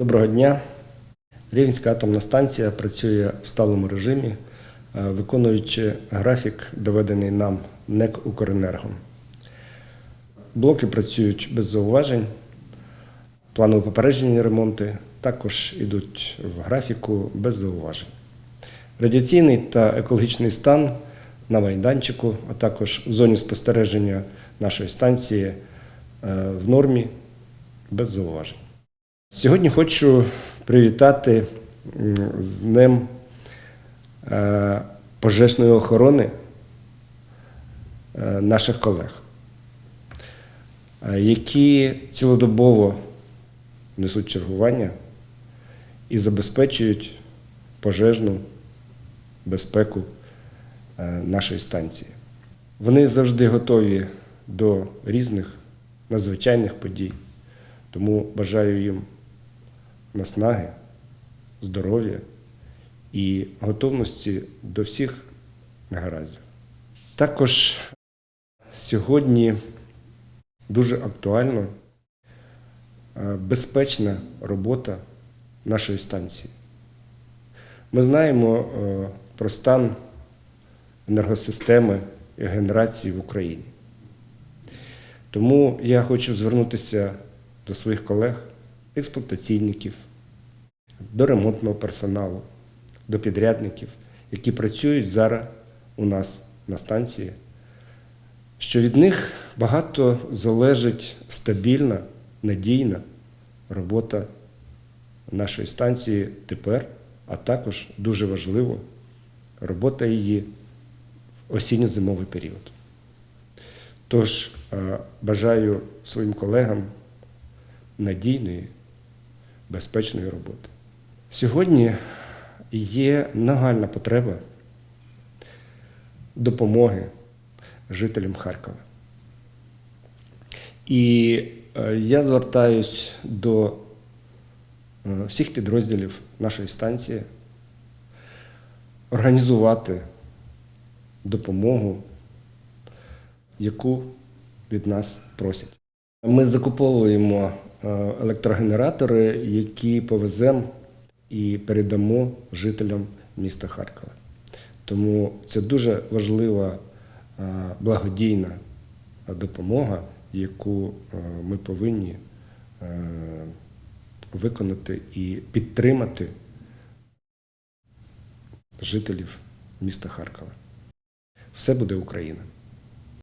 Доброго дня. Рівненська атомна станція працює в сталому режимі, е, виконуючи графік, доведений нам НЕК «Укренерго». Блоки працюють без зауважень, планово попереджені ремонти також йдуть в графіку без зауважень. Радіаційний та екологічний стан на майданчику, а також в зоні спостереження нашої станції е, в нормі без зауважень. Сьогодні хочу привітати з Днем е, пожежної охорони е, наших колег, е, які цілодобово несуть чергування і забезпечують пожежну безпеку нашої станції. Вони завжди готові до різних надзвичайних подій, тому бажаю їм наснаги, здоров'я і готовності до всіх негараздів. Також сьогодні дуже актуально е, безпечна робота нашої станції. Ми знаємо е, про стан енергосистеми і генерації в Україні. Тому я хочу звернутися до своїх колег, експлуатаційників, до ремонтного персоналу, до підрядників, які працюють зараз у нас на станції, що від них багато залежить стабільна, надійна робота нашої станції тепер, а також дуже важливо робота її в осінньо-зимовий період. Тож е, бажаю своїм колегам надійної, безпечної роботи. Сьогодні є нагальна потреба допомоги жителям Харкова. І е, я звертаюсь до е, всіх підрозділів нашої станції організувати допомогу, яку від нас просять. Ми закуповуємо е, електрогенератори, які повеземо і передамо жителям міста Харкова. Тому це дуже важлива е, благодійна допомога, яку е, ми повинні виконати і підтримати жителів міста Харкова. Все буде Україна!